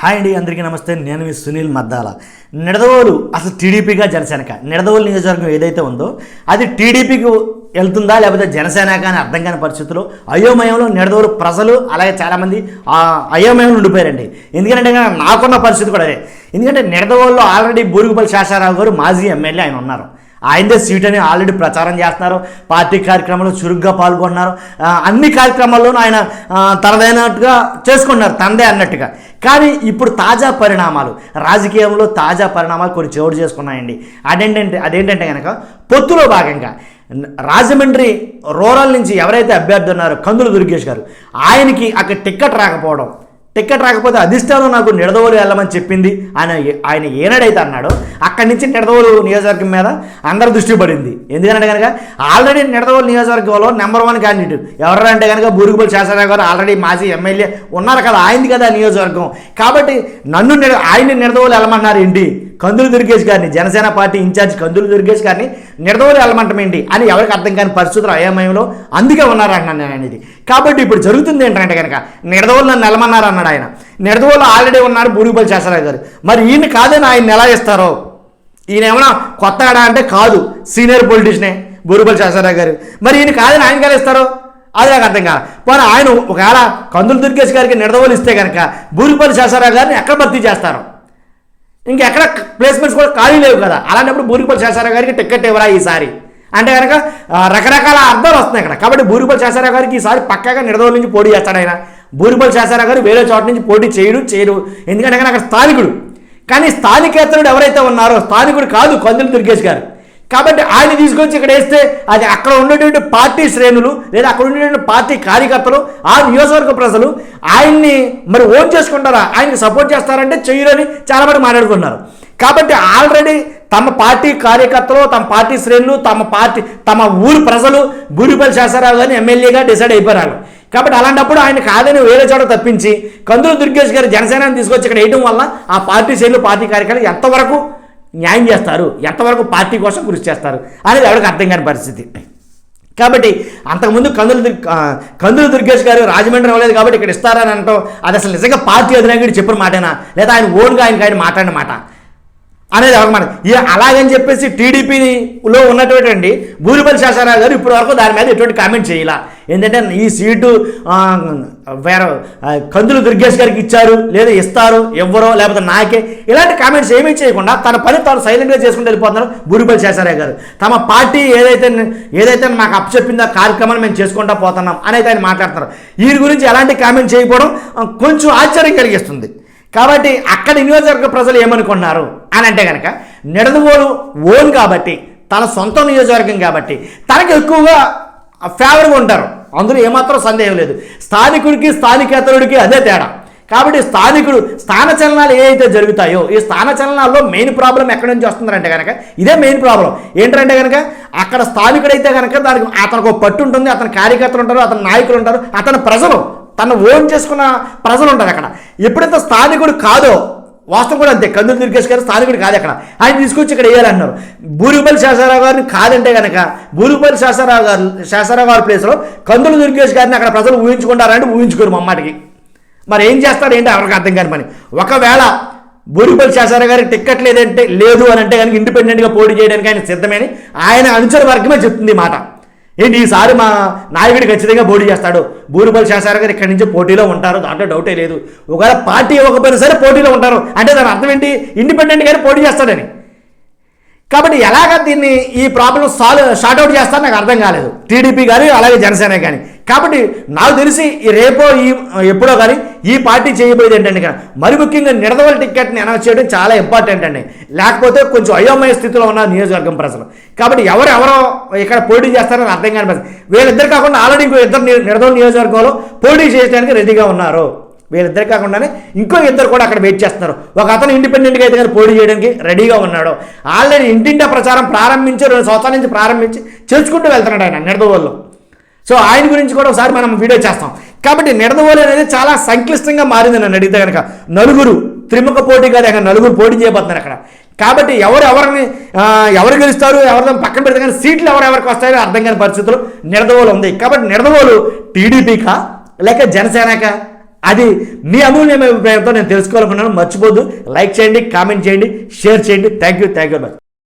Hi అండి అందరికీ నమస్తే. నేను మీ సునీల్ మద్దాల. నిడదవోలు అసలు టీడీపీగా జనసేనక? నిడదవోలు నియోజకవర్గం ఏదైతే ఉందో అది టీడీపీకి వెళ్తుందా లేకపోతే జనసేనక అని అర్థం కాని పరిస్థితుల్లో అయోమయంలో నిడదవోలు ప్రజలు అలాగే చాలామంది అయోమయంలో ఉండిపోయారండి. ఎందుకంటే నాకున్న పరిస్థితి కూడా అదే. ఎందుకంటే నిడదవోల్లో ఆల్రెడీ బూరుగుపల్లి శాసారావు గారు మాజీ ఎమ్మెల్యే ఆయన ఉన్నారు. ఆయనదే సీట్ అని ఆల్రెడీ ప్రచారం చేస్తున్నారు. పార్టీ కార్యక్రమంలో చురుగ్గా పాల్గొన్నారు. అన్ని కార్యక్రమాల్లోనూ ఆయన తనదైనట్టుగా చేసుకున్నారు. తనదే అన్నట్టుగా. కానీ ఇప్పుడు తాజా పరిణామాలు రాజకీయంలో తాజా పరిణామాలు కొన్ని చోటు చేసుకున్నాయండి. అదేంటంటే అదేంటంటే కనుక పొత్తులో భాగంగా రాజమండ్రి రూరల్ నుంచి ఎవరైతే అభ్యర్థి ఉన్నారో కందులు దుర్గేష్ గారు ఆయనకి అక్కడ టిక్కెట్ రాకపోవడం టికెట్ రాకపోతే అధిష్టానం నాకు నిడదవోలు వెళ్ళమని చెప్పింది. ఆయన ఆయన ఏనాడైతే అన్నాడో అక్కడి నుంచి నిడదవోలు నియోజకవర్గం మీద అందరి దృష్టి పడింది. ఎందుకంటే కనుక ఆల్రెడీ నిడదవోలు నియోజకవర్గంలో నెంబర్ వన్ క్యాండిడేట్ ఎవరంటే కనుక బూరుగుపల్లి శాసనరావు గారు ఆల్రెడీ మాజీ ఎమ్మెల్యే ఉన్నారు కదా ఆయనది కదా నియోజకవర్గం. కాబట్టి నన్ను ఆయన్ని నిడదవోలు వెళ్ళమన్నారు ఏంటి? కందులు దుర్గేష్ గారిని జనసేన పార్టీ ఇన్ఛార్జ్ కందులు దుర్గేష్ గారిని నిడదవోలు వెళ్ళమంటం ఏంటి అని ఎవరికి అర్థం కాని పరిస్థితులు అయోమయంలో అందుకే ఉన్నారు అంటున్నాను నేను అనేది. కాబట్టి ఇప్పుడు జరుగుతుంది ఏంటంటే కనుక నిడదవోలు నన్ను వెళ్ళమన్నారు అన్నాడు ఆయన. నిడదవోలు ఆల్రెడీ ఉన్నారు బూరుగుపల్లి శాసనరావు గారు. మరి ఈయన కాదని ఆయన ఎలా ఇస్తారో ఈయన కొత్త ఆడ అంటే కాదు సీనియర్ పొలిటీషనే బూరుపల్లి శాసనరావు గారు. మరి ఈయన కాదని ఆయన ఎలా ఇస్తారో? అది నాకు అర్థం కాదు పోనీ ఆయన ఒకవేళ కందులు దుర్గేష్ గారికి నిడదవోలు ఇస్తే కనుక బూరుగుపల్లి శాసరావు గారిని ఎక్కడ భర్తీ చేస్తారు? ఇంకెక్కడ ప్లేస్మెంట్స్ కూడా ఖాళీ లేవు కదా. అలాంటప్పుడు బూరిపల్లి శేషారావు గారికి టికెట్ ఇవ్వరా ఈసారి? అంటే కనుక రకరకాల అర్థాలు వస్తున్నాయి ఇక్కడ. కాబట్టి బూరిపల్లి శేషారావు గారికి ఈసారి పక్కగా నిడదవుల నుంచి పోటీ చేస్తాడు ఆయన. బూరిపల్లి శేషారావు గారు వేరే చోట నుంచి పోటీ చేయడు చేయడు. ఎందుకంటే అక్కడ స్థానికుడు. కానీ స్థానికేతరుడు ఎవరైతే ఉన్నారో స్థానికుడు కాదు కందులు దుర్గేష్ గారు. కాబట్టి ఆయన తీసుకొచ్చి ఇక్కడ వేస్తే అది అక్కడ ఉన్నటువంటి పార్టీ శ్రేణులు లేదా అక్కడ ఉన్నటువంటి పార్టీ కార్యకర్తలు ఆ నియోజకవర్గ ప్రజలు ఆయన్ని మరి ఓన్ చేసుకుంటారా? ఆయనకి సపోర్ట్ చేస్తారంటే చెయ్యరని చాలా మంది మాట్లాడుకున్నారు కాబట్టి ఆల్రెడీ తమ పార్టీ కార్యకర్తలు తమ పార్టీ శ్రేణులు తమ పార్టీ తమ ఊరు ప్రజలు బూరిపల్లి శాసరావు గారిని ఎమ్మెల్యేగా డిసైడ్ అయిపోయారు కాబట్టి అలాంటప్పుడు ఆయన కాదని వేరే చోట తప్పించి కందులు దుర్గేష్ గారు జనసేనని తీసుకొచ్చి ఇక్కడ వేయడం వల్ల ఆ పార్టీ శ్రేణులు పార్టీ కార్యకర్తలు ఎంతవరకు న్యాయం చేస్తారు. ఎంతవరకు పార్టీ కోసం కృషి చేస్తారు అనేది ఎవరికి అర్థం కాని పరిస్థితి. కాబట్టి అంతకుముందు కందులు కందులు దుర్గేష్ గారు రాజమండ్రి అవ్వలేదు కాబట్టి ఇక్కడ ఇస్తారని అంటాం అది అసలు నిజంగా పార్టీ అధినాయకుడు చెప్పిన మాటేనా? లేదా ఆయన ఓన్గా ఆయనకి ఆయన మాట్లాడిన మాట? అనేది ఎవరికి ఇక అలాగని చెప్పేసి టీడీపీలో ఉన్నటువంటి భూరిపల్లి శాసనరావు గారు ఇప్పటి వరకు దాని మీద ఎటువంటి కామెంట్ చేయాల. ఏంటంటే ఈ సీటు వేరే కందులు దుర్గేష్ గారికి ఇచ్చారు లేదా ఇస్తారు ఎవ్వరో లేకపోతే నాకే. ఇలాంటి కామెంట్స్ ఏమీ చేయకుండా తన పని తాను సైలెంట్గా చేసుకుంటూ వెళ్ళిపోతున్నారు భూరిపల్లి శాసనరావు గారు. తమ పార్టీ ఏదైతే ఏదైతే మాకు అప్పచెప్పిందో కార్యక్రమాన్ని మేము చేసుకుంటా పోతున్నాం అనేది ఆయన మాట్లాడుతున్నారు. వీరి గురించి ఎలాంటి కామెంట్ చేయకపోవడం కొంచెం ఆశ్చర్యం కలిగిస్తుంది. కాబట్టి అక్కడ నియోజకవర్గ ప్రజలు ఏమనుకున్నారు అని అంటే కనుక నిడదవోలు ఓన్ కాబట్టి తన సొంత నియోజకవర్గం కాబట్టి తనకు ఎక్కువగా ఫేవర్గా ఉంటారు. అందులో ఏమాత్రం సందేహం లేదు. స్థానికుడికి స్థానికేతరుడికి అదే తేడా. కాబట్టి స్థానికుడు స్థాన చలనాలు ఏవైతే జరుగుతాయో ఈ స్థాన చలనాల్లో మెయిన్ ప్రాబ్లం ఎక్కడి నుంచి వస్తుందంటే కనుక ఇదే మెయిన్ ప్రాబ్లం ఏంటంటే కనుక అక్కడ స్థానికుడైతే కనుక దానికి అతనికి ఒక పట్టు ఉంటుంది అతని కార్యకర్తలు ఉంటారు అతని నాయకులు ఉంటారు అతని ప్రజలు తను ఓన్ చేసుకున్న ప్రజలు ఉంటారు అక్కడ. ఎప్పుడైతే స్థానికుడు కాదో వాస్తవం కూడా అంతే. కందులు దుర్గేష్ గారు స్థానికుడు కాదు అక్కడ. ఆయన తీసుకొచ్చి ఇక్కడ వేయాలన్నారు. బూరుపల్లి శాసనరావు గారిని కాదంటే కనుక బూరుగుపల్లి శాసనరావు గారు శాసనరావు గారి ప్లేస్లో కందులు దుర్గేష్ గారిని అక్కడ ప్రజలు ఊహించుకుంటారంటే ఊహించుకోరు మమ్మాటికి మరి ఏం చేస్తాడు ఏంటి ఎవరికి అర్థం కాని పని. ఒకవేళ బూరిపల్లి శాసనరావు గారికి టిక్కెట్ లేదంటే లేదు అని అంటే కనుక ఇండిపెండెంట్గా పోటీ చేయడానికి ఆయన సిద్ధమని. ఆయన అనుచర వర్గమే చెప్తుంది మాట. ఏంటి ఈసారి మా నాయకుడు ఖచ్చితంగా పోటీ చేస్తాడు? బూరిపల్లి శాసరావు గారు ఇక్కడి నుంచి పోటీలో ఉంటారు. దాంట్లో డౌటే లేదు. ఒకవేళ పార్టీ ఇవ్వకపోయినా సరే పోటీలో ఉంటారు. అంటే దాని అర్థం ఏంటి? ఇండిపెండెంట్గానే పోటీ చేస్తాడని. కాబట్టి ఎలాగ దీన్ని ఈ ప్రాబ్లం సాల్వ్ షార్ట్అవుట్ చేస్తారో నాకు అర్థం కాలేదు. టీడీపీ కానీ అలాగే జనసేన కానీ కాబట్టి నాకు తెలిసి ఈ రేపో ఈ ఎప్పుడో కానీ ఈ పార్టీ చేయబోయేది ఏంటంటే మరి ముఖ్యంగా నిడదవల టికెట్ని అనౌన్స్ చేయడం చాలా ఇంపార్టెంట్ అండి. లేకపోతే కొంచెం అయోమయ స్థితిలో ఉన్న నియోజకవర్గం ప్రజలు. కాబట్టి ఎవరు ఎవరో ఇక్కడ పోటీ చేస్తారని అర్థం కాని వీళ్ళిద్దరు కాకుండా ఆల్రెడీ ఇంకో ఇద్దరు నిడదవల నియోజకవర్గంలో పోటీ చేయడానికి రెడీగా ఉన్నారు. వీళ్ళిద్దరు కాకుండానే ఇంకో ఇద్దరు కూడా అక్కడ వెయిట్ చేస్తున్నారు. ఒక అతను ఇండిపెండెంట్గా అయితే కానీ పోటీ చేయడానికి రెడీగా ఉన్నాడు. ఆల్రెడీ ఇంటింటా ప్రచారం ప్రారంభించి రెండు సంవత్సరాల నుంచి ప్రారంభించి చేసుకుంటూ వెళ్తున్నాడు ఆయన నిడదవోలు. సో ఆయన గురించి కూడా ఒకసారి మనం వీడియో చేస్తాం. కాబట్టి నిడదవోలు అనేది చాలా సంక్లిష్టంగా మారింది నన్ను అడిగితే కనుక నలుగురు త్రిముఖ పోటీ కాదు అక్కడ నలుగురు పోటీ చేయబోతున్నారు అక్కడ. కాబట్టి ఎవరు ఎవరిని ఎవరు గెలుస్తారు ఎవరితో పక్కన పెడితే కానీ సీట్లు ఎవరెవరికి వస్తాయో అర్థం కాని పరిస్థితులు నిడదవోలు ఉంది. కాబట్టి నిడదవోలు టీడీపీకా లేక జనసేనకా? అది మీ అమూల్యమైన అభిప్రాయంతో నేను తెలుసుకోవాలనుకున్నాను మర్చిపోద్దు లైక్ చేయండి కామెంట్ చేయండి షేర్ చేయండి. Thank you thank you much